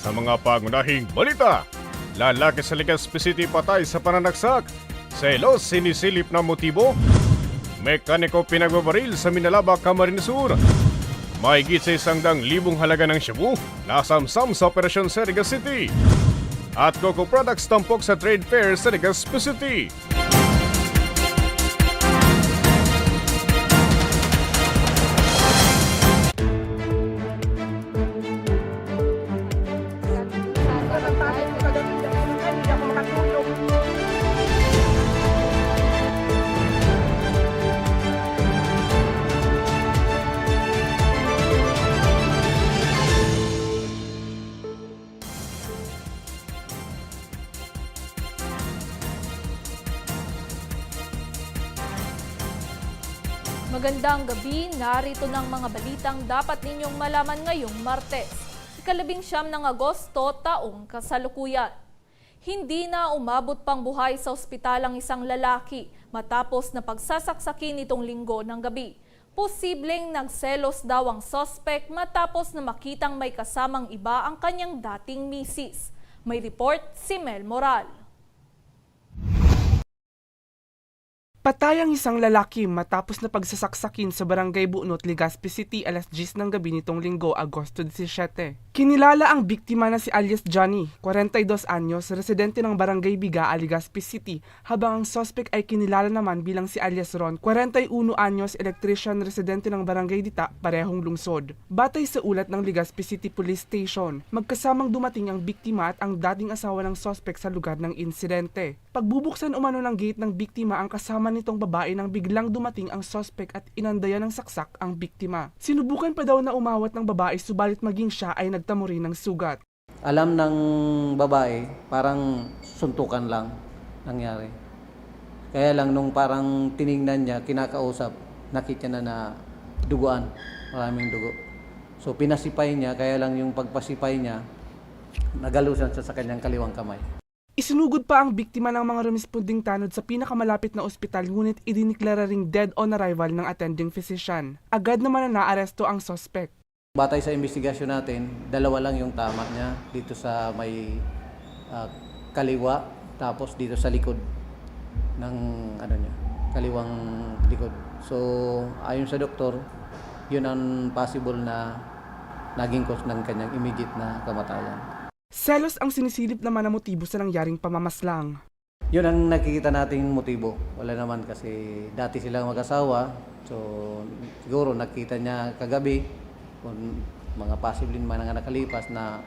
Sa mga pangunahing balita, lalaki sa Legazpi City patay sa pananaksak. Selos sinisilip na motibo. Mekaniko pinagbabaril sa Minalaba, Camarines Sur. Mahigit sa isang dang libong halaga ng shabu, nasamsam sa operasyon sa City. At Coco Products tampok sa trade fair sa Legazpi City. Magandang gabi, narito ng mga balitang dapat ninyong malaman ngayong Martes, ikalabing siyam ng Agosto, taong kasalukuyan. Hindi na umabot pang buhay sa ospital ang isang lalaki matapos na pagsasaksakin itong linggo ng gabi. Posibleng nagselos daw ang sospek matapos na makitang may kasamang iba ang kanyang dating misis. May report si Mel Moral. Patay ang isang lalaki matapos na pagsasaksakin sa barangay Bunot, Legazpi City alas 10 ng gabi nitong linggo, Agosto 17. Kinilala ang biktima na si alias Johnny, 42 anyos, residente ng barangay Biga, Legazpi City, habang ang suspect ay kinilala naman bilang si alias Ron, 41 anyos, electrician, residente ng barangay Dita, parehong lungsod. Batay sa ulat ng Legazpi City Police Station, magkasamang dumating ang biktima at ang dating asawa ng suspect sa lugar ng insidente. Pagbubuksan umano ng gate ng biktima ang kasama nitong babae nang biglang dumating ang suspect at inandayan ng saksak ang biktima. Sinubukan pa daw na umawat ng babae subalit maging siya ay nagtamo rin ng sugat. alam ng babae, parang suntukan lang nangyari. Kaya lang nung parang tiningnan niya, kinakausap, nakita na na duguan, maraming dugo. So pinasipay niya, kaya lang yung pagpasipay niya, nagalusan siya sa kanyang kaliwang kamay. Isinugod pa ang biktima ng mga rumisponding tanod sa pinakamalapit na ospital ngunit idiniklara ring dead on arrival ng attending physician. Agad naman na naaresto ang suspect. Batay sa investigasyon natin, dalawa lang yung tama niya dito sa may ah, kaliwa, tapos dito sa likod ng ano niya, kaliwang likod. So, ayon sa doktor, yun ang possible na naging cause ng kanyang immediate na kamatayan. Selos ang sinisilip naman na motibo sa nangyaring pamamaslang. Yun ang nakikita nating motibo. Wala naman kasi dati silang mag-asawa. So, siguro nakita niya kagabi kung mga possibly mga nakalipas na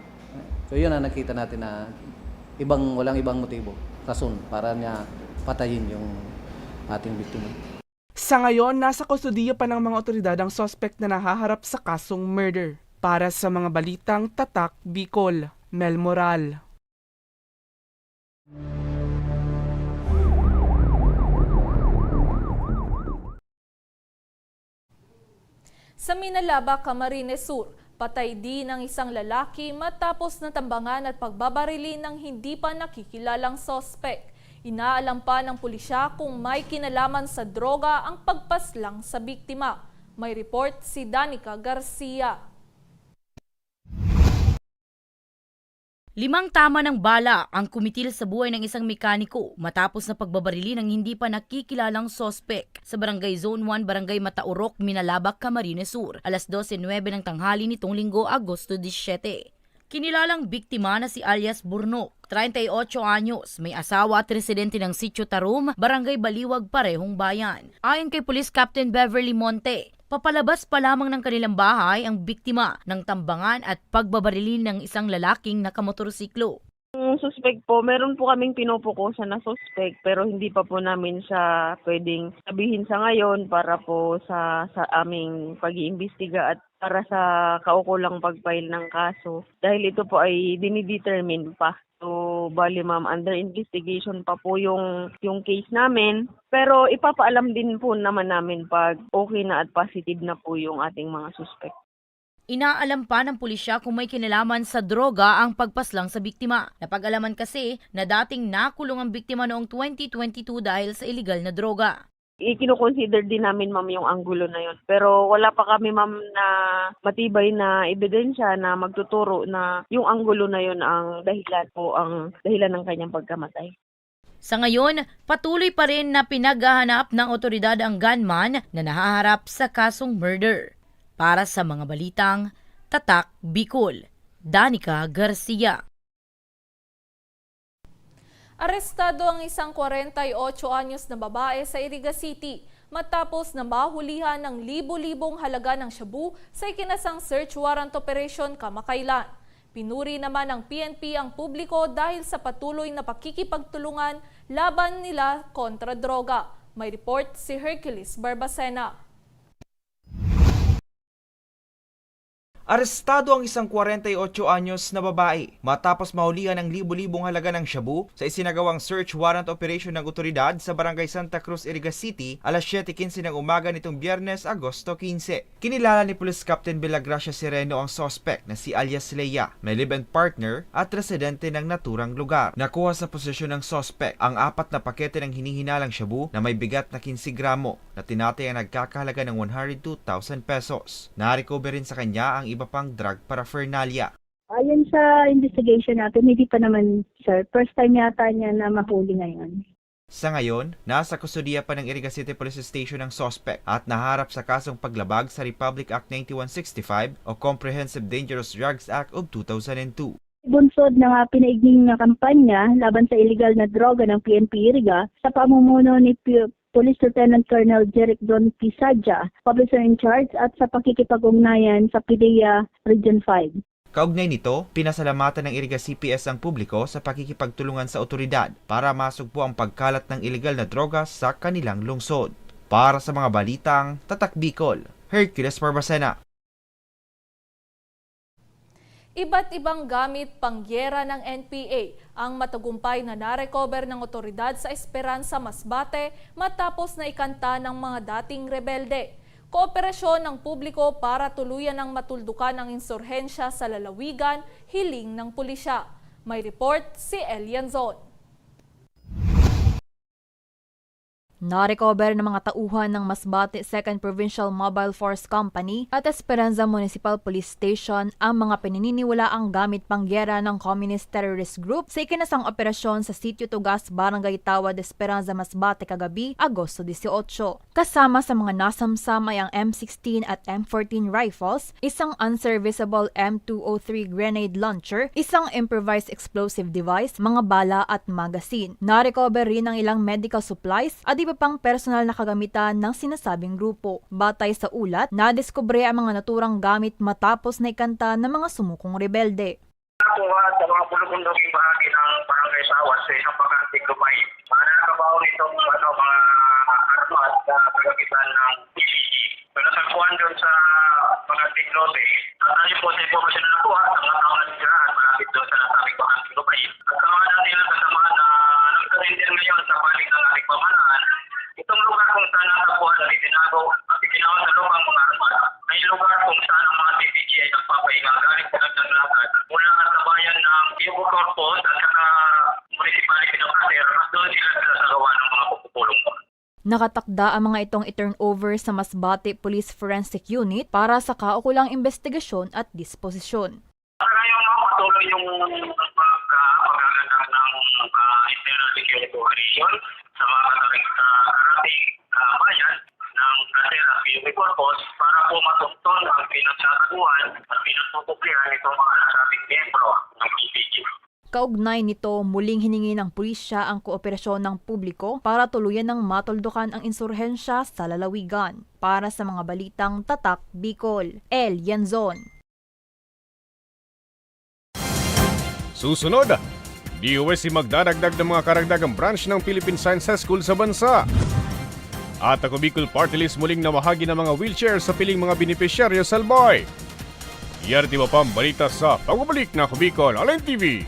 So, yun ang nakita natin na ibang walang ibang motibo, rason para niya patayin yung ating biktima. Sa ngayon, nasa kustodiya pa ng mga otoridad ang suspect na nahaharap sa kasong murder. Para sa mga balitang Tatak Bicol, Mel Moral. Sa Minalaba, Camarines Sur, patay din ang isang lalaki matapos natambangan at pagbabarili ng hindi pa nakikilalang sospek. Inaalam pa ng pulisya kung may kinalaman sa droga ang pagpaslang sa biktima. May report si Danica Garcia. Limang tama ng bala ang kumitil sa buhay ng isang mekaniko matapos na pagbabarili ng hindi pa nakikilalang sospek sa Barangay Zone 1, Barangay Mataurok, Minalabak, Camarines Sur, alas 12.09 ng tanghali nitong linggo, Agosto 17. Kinilalang biktima na si alias Burnok, 38 anyos, may asawa at residente ng Sitio Tarum, Barangay Baliwag, parehong bayan. Ayon kay Police Captain Beverly Monte, Papalabas pa lamang ng kanilang bahay ang biktima ng tambangan at pagbabarili ng isang lalaking nakamotorsiklo. Yung suspect po, meron po kaming pinupukusan na suspect pero hindi pa po namin siya pwedeng sabihin sa ngayon para po sa sa aming pag-iimbestiga at para sa kaukulang pag-file ng kaso. Dahil ito po ay dinidetermine pa. So, bali ma'am, under investigation pa po yung, yung case namin. Pero ipapaalam din po naman namin pag okay na at positive na po yung ating mga suspect. Inaalam pa ng pulisya kung may kinalaman sa droga ang pagpaslang sa biktima. Napag-alaman kasi na dating nakulong ang biktima noong 2022 dahil sa illegal na droga. Ikino-consider din namin ma'am yung anggulo na yun. Pero wala pa kami ma'am na matibay na ebidensya na magtuturo na yung anggulo na yun ang dahilan o ang dahilan ng kanyang pagkamatay. Sa ngayon, patuloy pa rin na pinaghahanap ng otoridad ang gunman na nahaharap sa kasong murder. Para sa mga balitang Tatak Bicol, Danica Garcia. Arestado ang isang 48 anyos na babae sa Iriga City matapos na mahulihan ng libo-libong halaga ng shabu sa ikinasang search warrant operation kamakailan. Pinuri naman ng PNP ang publiko dahil sa patuloy na pakikipagtulungan laban nila kontra droga. May report si Hercules Barbacena. Arestado ang isang 48 anyos na babae matapos mahulihan ng libu-libong halaga ng shabu sa isinagawang search warrant operation ng otoridad sa Barangay Santa Cruz, Iriga City alas 7.15 ng umaga nitong Biyernes, Agosto 15. Kinilala ni Police Captain Villagracia Sereno ang suspect na si alias Leia, may live-in partner at residente ng naturang lugar. Nakuha sa posisyon ng suspect ang apat na pakete ng hinihinalang shabu na may bigat na 15 gramo na tinatay ang nagkakahalaga ng 102,000 pesos. Na-recover rin sa kanya ang iba pang drug paraphernalia. Ayon sa investigation natin, hindi pa naman, sir. First time yata niya na mahuli ngayon. Sa ngayon, nasa kustudiya pa ng Iriga City Police Station ang suspect at naharap sa kasong paglabag sa Republic Act 9165 o Comprehensive Dangerous Drugs Act of 2002. Bunsod ng uh, pinaigning na kampanya laban sa illegal na droga ng PNP Iriga sa pamumuno ni P- Police Lieutenant Colonel Jeric Don Pisadja, Officer in Charge at sa pakikipag-ugnayan sa PDEA Region 5. Kaugnay nito, pinasalamatan ng Iriga CPS ang publiko sa pakikipagtulungan sa otoridad para masugpo ang pagkalat ng ilegal na droga sa kanilang lungsod. Para sa mga balitang Tatak Bicol, Hercules Barbacena. Iba't ibang gamit pangyera ng NPA ang matagumpay na narecover ng otoridad sa Esperanza Masbate matapos na ikanta ng mga dating rebelde. Kooperasyon ng publiko para tuluyan ng matuldukan ang insurhensya sa lalawigan, hiling ng pulisya. May report si Elian Zon. Na-recover ng mga tauhan ng Masbate 2nd Provincial Mobile Force Company at Esperanza Municipal Police Station ang mga pinaniniwalaang gamit pangyera ng Communist Terrorist Group sa ikinasang operasyon sa Sitio Tugas, Barangay Tawad, Esperanza, Masbate kagabi, Agosto 18. Kasama sa mga nasamsam ay ang M16 at M14 rifles, isang unserviceable M203 grenade launcher, isang improvised explosive device, mga bala at magazine. Na-recover rin ang ilang medical supplies at iba pang personal na kagamitan ng sinasabing grupo. Batay sa ulat, nadiskubre ang mga naturang gamit matapos na ikanta ng mga sumukong rebelde. nakuha sa mga bulubundong bahagi ng barangay Sawas sa isang bakante Lumay. Mga nakabaw nitong ano, mga armas na kagagitan ng PCG. So, nasagpuan doon sa bakante Lote. At ayon po sa informasyon na nakuha, ang mga tao na sisirahan malapit doon sa nasabing bakante Lumay. At kawalan nila kasama na nagsurrender ngayon sa balik ng ating pamalaan. Itong lugar kung saan nakakuha na itinago at itinawa sa loob ang mga armas ay lugar kung saan ang mga PCG ay nagpapahinga galing sa kanilang lakad mula sa bayan ng Diego Corpus at saka municipality ng Caser at doon sila sila sa gawa ng mga pagpupulong mo. Nakatakda ang mga itong i-turn over sa Masbate Police Forensic Unit para sa kaukulang investigasyon at disposisyon. Sa ngayon, patuloy yung security operation sa mga sa karating uh, bayan ng at Diego Corpus para po matuntun ang pinagsataguan at pinagpupublihan itong mga nasabing miyembro ng PPG. Kaugnay nito, muling hiningi ng pulisya ang kooperasyon ng publiko para tuluyan ng matuldukan ang insurhensya sa lalawigan. Para sa mga balitang Tatak Bicol, El Yanzon. Susunod, DOST magdadagdag ng mga karagdagang branch ng Philippine Science School sa bansa. At ako Bicol Party List muling namahagi ng mga wheelchair sa piling mga benepisyaryo sa Alboy. Yan at iba pang balita sa pagbabalik na ako Bicol Allen TV.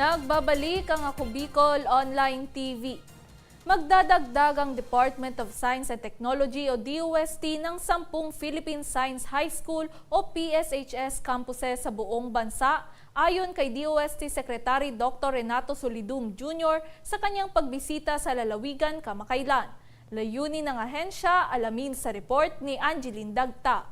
Nagbabalik ang Ako Bicol Online TV. Magdadagdag ang Department of Science and Technology o DOST ng 10 Philippine Science High School o PSHS campuses sa buong bansa ayon kay DOST Secretary Dr. Renato Solidum Jr. sa kanyang pagbisita sa lalawigan kamakailan. Layunin ng ahensya alamin sa report ni Angeline Dagta.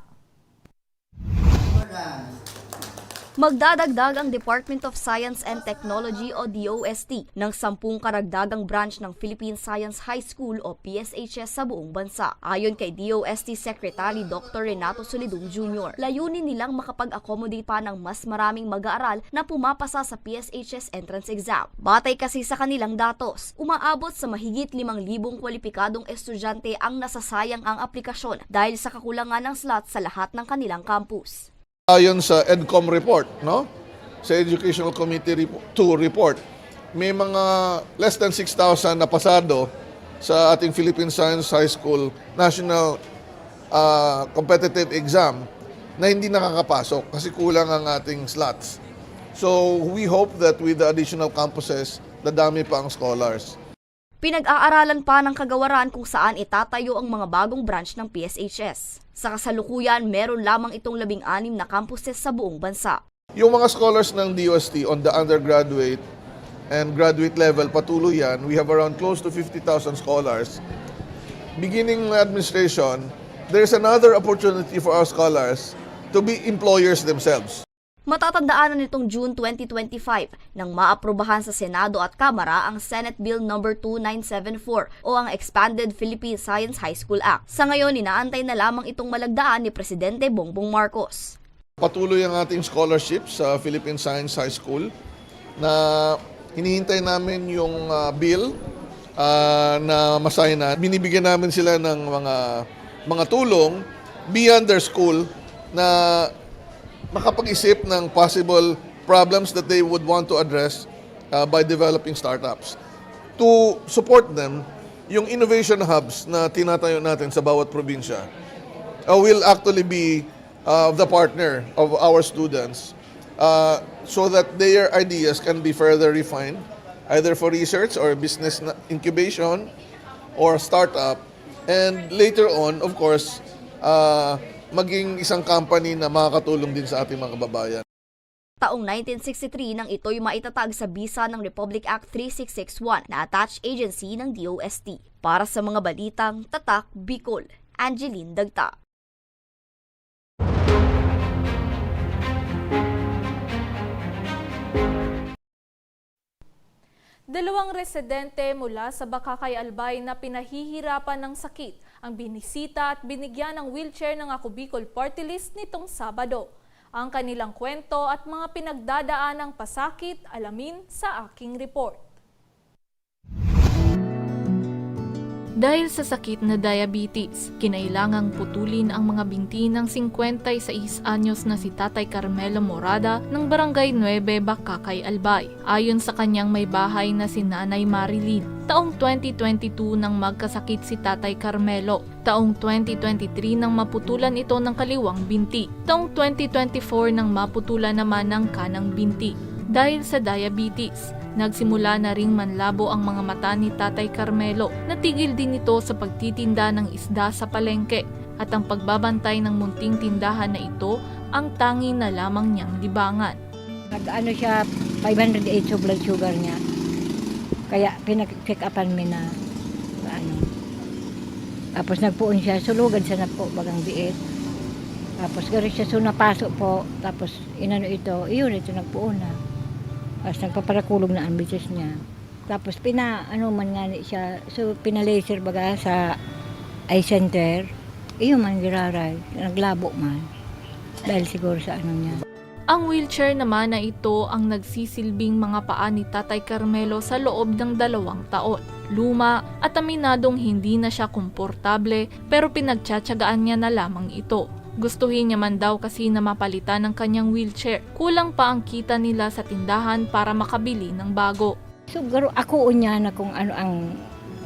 Magdadagdag ang Department of Science and Technology o DOST ng sampung karagdagang branch ng Philippine Science High School o PSHS sa buong bansa. Ayon kay DOST Secretary Dr. Renato Solidum Jr., layunin nilang makapag-accommodate pa ng mas maraming mag-aaral na pumapasa sa PSHS entrance exam. Batay kasi sa kanilang datos, umaabot sa mahigit 5,000 kwalipikadong estudyante ang nasasayang ang aplikasyon dahil sa kakulangan ng slot sa lahat ng kanilang campus. Ayon sa EDCOM report, no? Sa Educational Committee 2 report, may mga less than 6,000 na pasado sa ating Philippine Science High School National uh, Competitive Exam na hindi nakakapasok kasi kulang ang ating slots. So we hope that with the additional campuses, dadami pa ang scholars. Pinag-aaralan pa ng kagawaran kung saan itatayo ang mga bagong branch ng PSHS. Sa kasalukuyan, meron lamang itong labing-anim na campuses sa buong bansa. Yung mga scholars ng DOST on the undergraduate and graduate level, patuloy yan. We have around close to 50,000 scholars. Beginning administration, there's another opportunity for our scholars to be employers themselves. Matatandaan na nitong June 2025 nang maaprubahan sa Senado at Kamara ang Senate Bill No. 2974 o ang Expanded Philippine Science High School Act. Sa ngayon, inaantay na lamang itong malagdaan ni Presidente Bongbong Marcos. Patuloy ang ating scholarship sa Philippine Science High School na hinihintay namin yung uh, bill uh, na masaya na. Binibigyan namin sila ng mga mga tulong beyond their school na makapag-isip ng possible problems that they would want to address uh, by developing startups. To support them, yung innovation hubs na tinatayo natin sa bawat probinsya uh, will actually be uh, the partner of our students uh, so that their ideas can be further refined either for research or business incubation or startup. And later on, of course, uh, maging isang company na makakatulong din sa ating mga kababayan. Taong 1963 nang ito'y maitatag sa bisa ng Republic Act 3661 na attached agency ng DOST. Para sa mga balitang Tatak Bicol, Angeline Dagta. Dalawang residente mula sa Bakakay Albay na pinahihirapan ng sakit ang binisita at binigyan ng wheelchair ng Ako Bicol Party List nitong Sabado. Ang kanilang kwento at mga pinagdadaan ng pasakit alamin sa aking report. Dahil sa sakit na diabetes, kinailangang putulin ang mga binti ng 56 anyos na si Tatay Carmelo Morada ng Barangay 9 Bakakay Albay. Ayon sa kanyang may bahay na si Nanay Marilyn, taong 2022 nang magkasakit si Tatay Carmelo. Taong 2023 nang maputulan ito ng kaliwang binti. Taong 2024 nang maputulan naman ng kanang binti. Dahil sa diabetes, nagsimula na ring manlabo ang mga mata ni Tatay Carmelo. Natigil din ito sa pagtitinda ng isda sa palengke at ang pagbabantay ng munting tindahan na ito ang tangi na lamang niyang libangan. Nag-ano siya, 508 sa blood sugar niya. Kaya pinag-check upan mi na ano. Tapos nagpuon siya, sulugan siya na po bagang diet. Tapos gari siya so napasok po. Tapos inano ito, iyon ito nagpuon na. Tapos nagpaparakulog na ang niya. Tapos pina, ano man nga siya, so pinalaser baga sa eye center. Iyon man giraray, naglabo man. Dahil siguro sa ano niya. Ang wheelchair naman na ito ang nagsisilbing mga paa ni Tatay Carmelo sa loob ng dalawang taon. Luma at aminadong hindi na siya komportable pero pinagtsatsagaan niya na lamang ito. Gustuhin niya man daw kasi na mapalitan ng kanyang wheelchair. Kulang pa ang kita nila sa tindahan para makabili ng bago. So garo ako unya na kung ano ang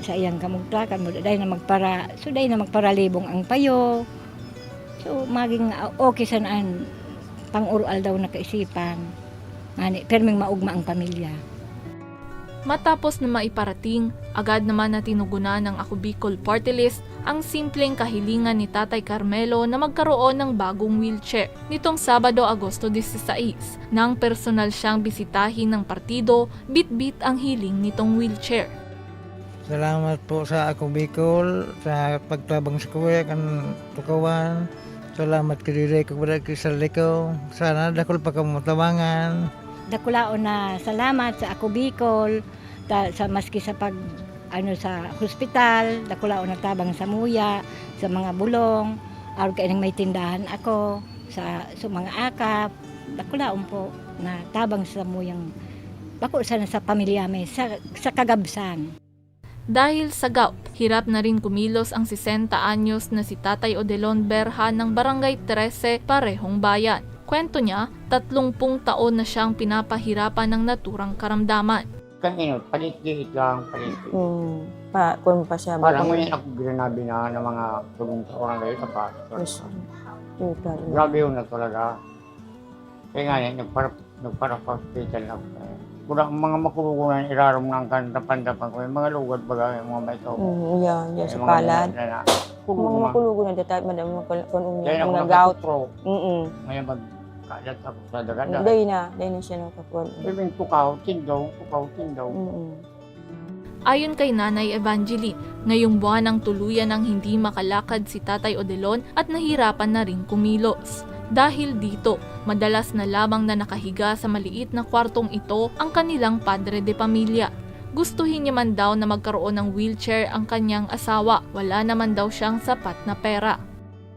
sa iyang kamugtakan mo dahil na magpara so dahil na magparalibong ang payo. So maging uh, okay sa naan pang-ural daw na kaisipan. Ngani, perming maugma ang pamilya. Matapos na maiparating, agad naman na tinugunan ng Ako Bicol Party List ang simpleng kahilingan ni Tatay Carmelo na magkaroon ng bagong wheelchair. Nitong Sabado, Agosto 16, nang personal siyang bisitahin ng partido, bit-bit ang hiling nitong wheelchair. Salamat po sa ako Bicol, sa pagtabang sa kuya kan tukawan. Salamat kay dire kag brad kay sa likaw. Sana dakol pa ka matabangan. Dakulaon na salamat sa ako Bicol ta, sa maski sa pag ano sa hospital, dakulaon na tabang sa muya, sa mga bulong, aron kay may tindahan ako sa sa mga akap, dakulaon po na tabang sa muyang bako sana sa pamilya may sa, sa kagabsan. Dahil sa gout, hirap na rin kumilos ang 60 anyos na si Tatay Odelon Berha ng Barangay 13 Parehong Bayan. Kwento niya, 30 taon na siyang pinapahirapan ng naturang karamdaman. Kanino, palit-liit lang, palit-liit. Hmm, pa, kung pa siya. Parang ngayon ako grinabi na ng mga tugong sa orang ngayon sa Yes. pastor. Talaga. Grabe yun na talaga. Kaya nga yan, nagpara, nagpara sa hospital na ako. Kurang mga makulukunan, irarom ng kandapan-dapan ko. Yung mga lugad baga, yung mga may ito. Mm, yan, yan sa palad. na- na- Kung mga makulugo na dati, madam, kung Kaya ako mga gout. nakatutro. Mm Ngayon magkalat ako sa dagat. Day na, day na siya nakakuha. Ibig tukaw, tindaw, tukaw, tindaw. Ayon kay Nanay Evangeline, ngayong buwan ang tuluyan ng hindi makalakad si Tatay Odelon at nahirapan na rin kumilos. Dahil dito, madalas na lamang na nakahiga sa maliit na kwartong ito ang kanilang padre de pamilya. Gustuhin niya man daw na magkaroon ng wheelchair ang kanyang asawa. Wala naman daw siyang sapat na pera.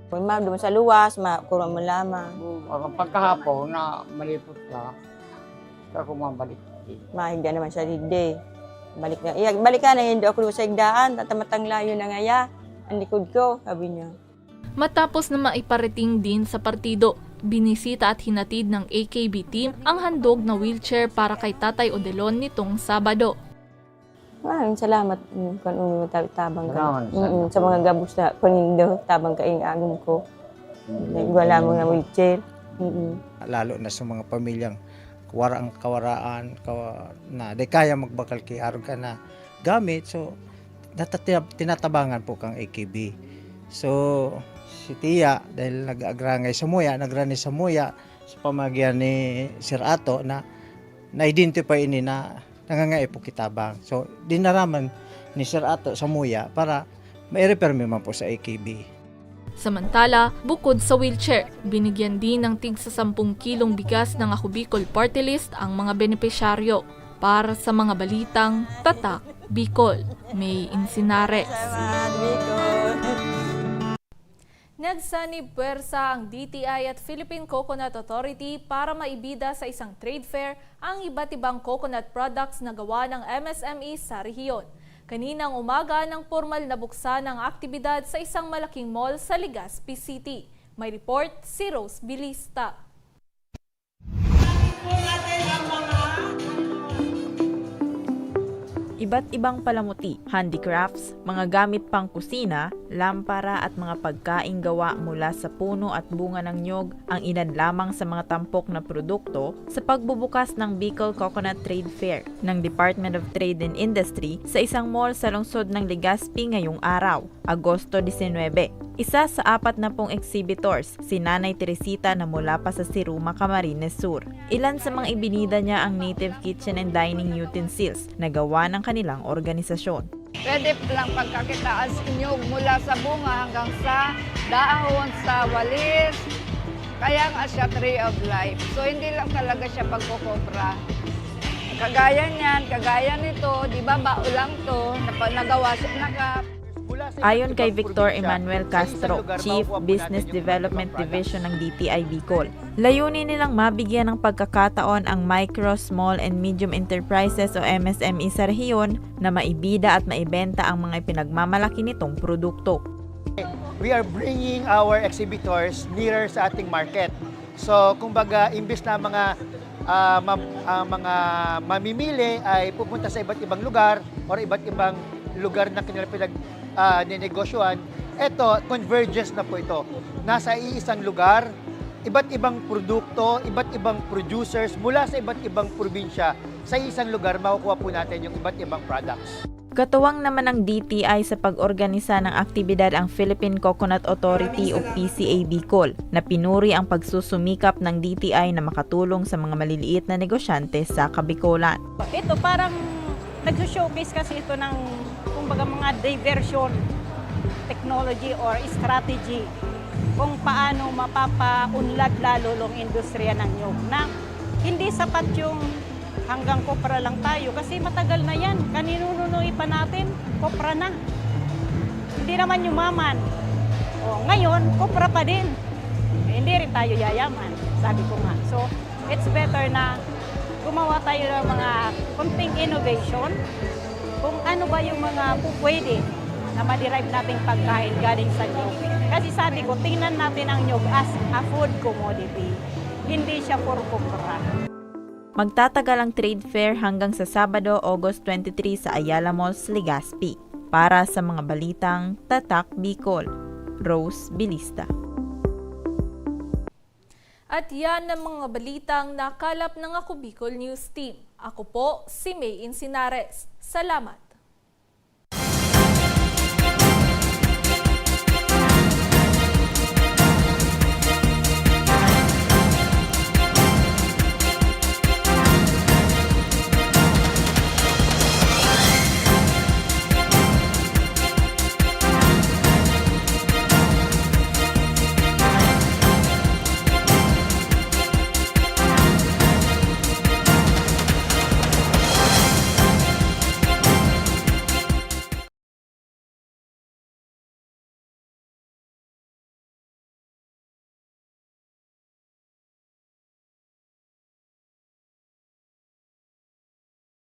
Kung ma, doon sa luwas, ma, kurang mo lamang. Ang pagkahapon na malipot ka, sa kumabalik. Mahigda naman siya digday. Balik na. Iya, balik ka na hindi ako sa igdaan. Tatamatang layo na nga ya. Ang likod ko, sabi niya. Matapos na maiparating din sa partido, binisita at hinatid ng AKB team ang handog na wheelchair para kay Tatay Odelon nitong Sabado. Maraming salamat mm, kung umi tabang Salamat, ka. Mm, sa mga gabos na kunindo, tabang ka ing agum ko. Wala mo nga wheelchair. Mm-mm. Lalo na sa mga pamilyang kawara ang kawaraan kawa, na di kaya magbakal kay aron ka na gamit so natatinab- tinatabangan po kang AKB so si Tia dahil nag-agrangay sa muya nagrani sa muya sa pamagian ni Sir Ato na na-identify ini na nangangay po kitabang so dinaraman ni Sir Ato sa muya para mai-refer man po sa AKB Samantala, bukod sa wheelchair, binigyan din ng tig sa 10 kilong bigas ng Ako Bicol Party List ang mga benepisyaryo para sa mga balitang Tatak Bicol. May Insinares. Nagsanib puwersa ang DTI at Philippine Coconut Authority para maibida sa isang trade fair ang iba't ibang coconut products na gawa ng MSME sa rehiyon. Kaninang umaga nang formal na buksan ang aktibidad sa isang malaking mall sa Legazpi City. May report si Rose Bilista. Iba't ibang palamuti, handicrafts, mga gamit pang kusina, lampara at mga pagkaing gawa mula sa puno at bunga ng nyog ang ilan lamang sa mga tampok na produkto sa pagbubukas ng Bicol Coconut Trade Fair ng Department of Trade and Industry sa isang mall sa lungsod ng Legazpi ngayong araw, Agosto 19. Isa sa apat na pong exhibitors, si Nanay Teresita na mula pa sa Siruma, Camarines Sur. Ilan sa mga ibinida niya ang native kitchen and dining utensils na gawa ng kanilang organisasyon. Pwede lang pagkakitaan sa inyo mula sa bunga hanggang sa dahon, sa walis. Kaya nga siya tree of life. So hindi lang talaga siya pagkukobra. Kagaya niyan, kagaya nito, di ba maulang to, nagawa siya, naka, Ayon kay Victor Emmanuel Castro, Chief Business Development Division ng DTI Bicol, layunin nilang mabigyan ng pagkakataon ang micro, small and medium enterprises o MSME sa rehiyon na maibida at maibenta ang mga ipinagmamalaki nitong produkto. we are bringing our exhibitors nearer sa ating market. So, kumbaga, imbis na mga ah, ma- ah, mga mamimili ay pupunta sa iba't ibang lugar or iba't ibang lugar na kanila pinag ah, ninegosyohan, eto, convergence na po ito. Nasa iisang lugar, iba't ibang produkto, iba't ibang producers mula sa iba't ibang probinsya sa isang lugar makukuha po natin yung iba't ibang products. Katuwang naman ng DTI sa pag-organisa ng aktibidad ang Philippine Coconut Authority o PCA Bicol na pinuri ang pagsusumikap ng DTI na makatulong sa mga maliliit na negosyante sa Kabikolan. Ito parang nag-showcase kasi ito ng kumbaga mga diversion technology or strategy kung paano mapapaunlad lalo long industriya ng nyug na hindi sapat yung hanggang kopra lang tayo kasi matagal na yan. Kaninununoy pa natin, kopra na. Hindi naman yumaman. O, ngayon, kopra pa din. Eh, hindi rin tayo yayaman, sabi ko nga. So, it's better na gumawa tayo ng mga konting innovation ano ba yung mga pupwede na ma-derive nating pagkain galing sa nyug. Kasi sabi ko, tingnan natin ang nyug as a food commodity. Hindi siya for kupra. Magtatagal ang trade fair hanggang sa Sabado, August 23 sa Ayala Malls, Legazpi. Para sa mga balitang Tatak Bicol, Rose Bilista. At yan ang mga balitang nakalap ng Ako Bicol News Team. Ako po si May Insinares. Salamat!